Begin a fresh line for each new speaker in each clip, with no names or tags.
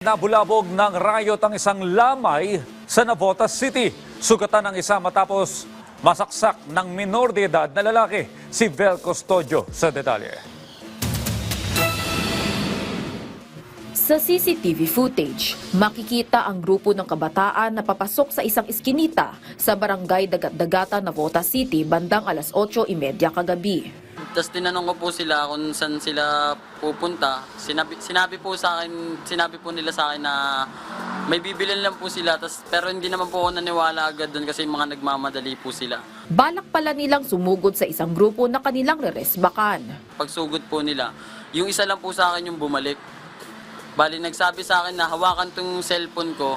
Nabulabog ng riot ang isang lamay sa Navotas City. Sugatan ng isa matapos masaksak ng minor de edad na lalaki, si Vel Custodio sa detalye.
Sa CCTV footage, makikita ang grupo ng kabataan na papasok sa isang iskinita sa barangay Dagat-Dagata, Navota City bandang alas 8.30 kagabi.
Tapos tinanong ko po sila kung saan sila pupunta. Sinabi, sinabi po sa akin, sinabi po nila sa akin na may bibilin lang po sila. Tas, pero hindi naman po ako naniwala agad doon kasi mga nagmamadali po sila.
Balak pala nilang sumugod sa isang grupo na kanilang reresbakan.
Pagsugod po nila, yung isa lang po sa akin yung bumalik. Bali, nagsabi sa akin na hawakan tong cellphone ko,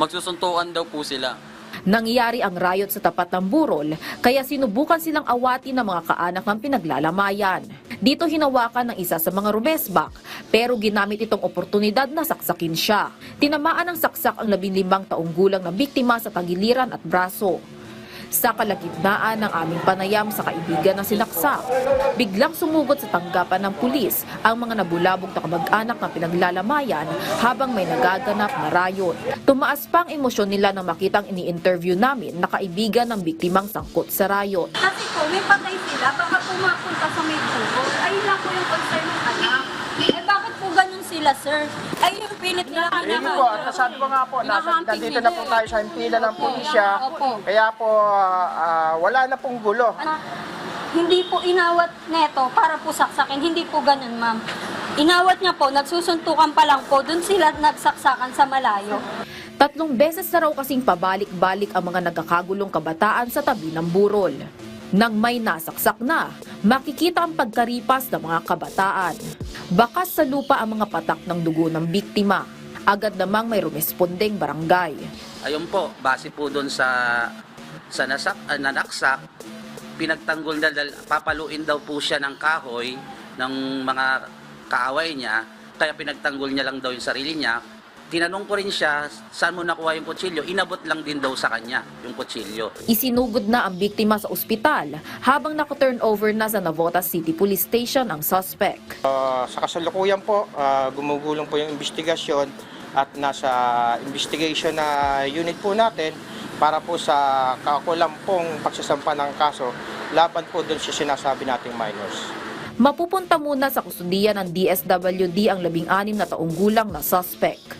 magsusuntukan daw po sila.
Nangyari ang riot sa tapat ng burol, kaya sinubukan silang awati ng mga kaanak ng pinaglalamayan. Dito hinawakan ng isa sa mga rumesbak, pero ginamit itong oportunidad na saksakin siya. Tinamaan ng saksak ang 15 taong gulang na biktima sa tagiliran at braso. Sa kalagitnaan ng aming panayam sa kaibigan na sinaksak, biglang sumugod sa tanggapan ng pulis ang mga nabulabog na kamag-anak na pinaglalamayan habang may nagaganap na riot. Tumaas pa ang emosyon nila nang makitang ini-interview namin na kaibigan ng biktimang sangkot sa riot.
Kasi po, may patay sila, baka pumapunta sa may tubo. Ayun lang po yung concern ng anak. Eh bakit po ganun sila, sir? Ay yung pilit nila
Yun po, at nasabi ko nga po, nasa, nandito na po tayo sa impila ng pulisya.
Opo.
Kaya po, ah, wala na pong gulo.
Hindi po inawat neto para po saksakin. Hindi po ganun, ma'am. Inawat niya po, nagsusuntukan pa lang po, dun sila nagsaksakan sa malayo.
Tatlong beses na raw kasing pabalik-balik ang mga nagkakagulong kabataan sa tabi ng burol. Nang may nasaksak na, makikita ang pagkaripas ng mga kabataan. Bakas sa lupa ang mga patak ng dugo ng biktima. Agad namang may rumespondeng barangay.
Ayun po, base po doon sa sa nasak, ah, nanaksak, pinagtanggol na papaluin daw po siya ng kahoy ng mga kaaway niya, kaya pinagtanggol niya lang daw yung sarili niya. Tinanong ko rin siya, saan mo nakuha yung kutsilyo? Inabot lang din daw sa kanya yung kutsilyo.
Isinugod na ang biktima sa ospital habang naka-turn over na sa Navotas City Police Station ang suspect.
Ah, sa kasalukuyan po, ah, gumugulong po yung investigasyon at nasa investigation na unit po natin para po sa kakulampong pagsasampa ng kaso laban po doon sa sinasabi nating minors.
Mapupunta muna sa kustudiya ng DSWD ang labing-anim na taong gulang na suspect.